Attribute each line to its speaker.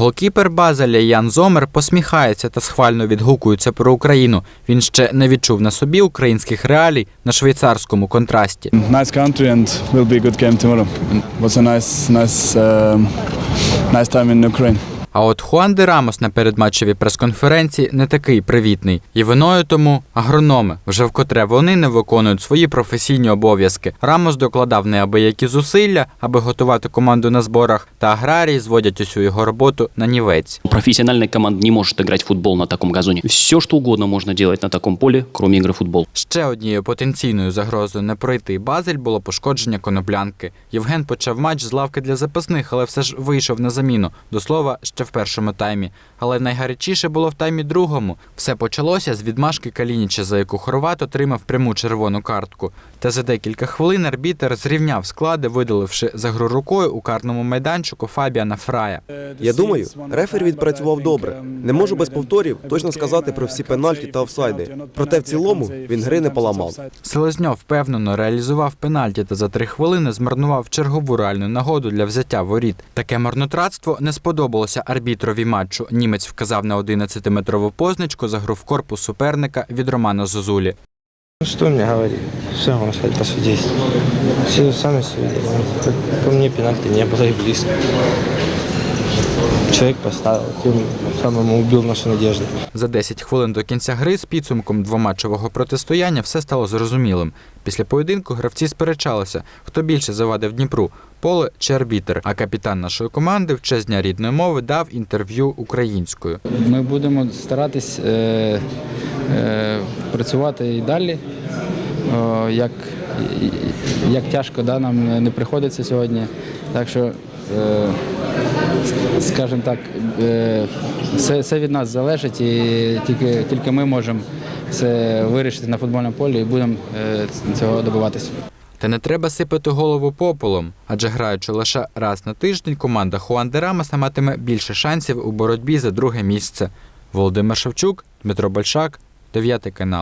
Speaker 1: Голкіпер Базеля Ян Зомер посміхається та схвально відгукується про Україну. Він ще не відчув на собі українських реалій на швейцарському контрасті.
Speaker 2: Nice country and will be a good game tomorrow. Was a nice, nice, uh, nice time in Ukraine.
Speaker 1: А от Хуан де Рамос на передматчевій прес-конференції не такий привітний. І виною тому агрономи. Вже вкотре вони не виконують свої професійні обов'язки. Рамос докладав неабиякі зусилля, аби готувати команду на зборах, та аграрії зводять усю його роботу на нівець.
Speaker 3: Профессиональная команда не может играть в футбол на таком газоне. Все, что угодно можно делать на таком поле, кроме игры в футбол.
Speaker 1: Ще однією потенційною загрозою не пройти Базель було пошкодження коноплянки. Євген почав матч з лавки для запасних, але все ж вийшов на заміну. До слова, ще в першому таймі. Але найгарячіше було в таймі другому. Все почалося з відмашки Калініча, за яку Хорват отримав пряму червону картку. Та за декілька хвилин арбітер зрівняв склади, видаливши за гру рукою у карному майданчику Фабіана Фрая.
Speaker 4: Я думаю, рефері відпрацював добре. Не можу без повторів точно сказати про всі пенальті та офсайди. Проте в цілому він гри не поламав.
Speaker 1: Селезньов впевнено реалізував пенальті та за три хвилини змарнував чергову реальну нагоду для взяття воріт. Таке марнотратство не сподобалося арбітрові матчу. Німець вказав на 11-метрову позначку за гру в корпус суперника від Романа Зозулі.
Speaker 5: Ну что мне говорить? Что я могу сказать по судейству? Все сами все видели. Как по мне пенальти не было и близко. Человек поставил, тем самым убил наши надежды.
Speaker 1: За 10 хвилин до кінця гри з підсумком двоматчевого протистояння все стало зрозумілим. Після поєдинку гравці сперечалися, хто більше завадив Дніпру поле чи арбітер. А капітан нашої команди в честь дня рідної мови дав інтерв'ю українською.
Speaker 6: Ми будемо старатись е, е, працювати і далі. О, як, як тяжко да, нам не приходиться сьогодні. Так що, е, скажімо так, е, все, все від нас залежить і тільки, тільки ми можемо це вирішити на футбольному полі і будемо е, цього добиватися.
Speaker 1: Та не треба сипати голову попелом, адже граючи лише раз на тиждень, команда Хуан де Рамоса матиме більше шансів у боротьбі за друге місце. Володимир Шевчук, Дмитро Большак, 9 канал.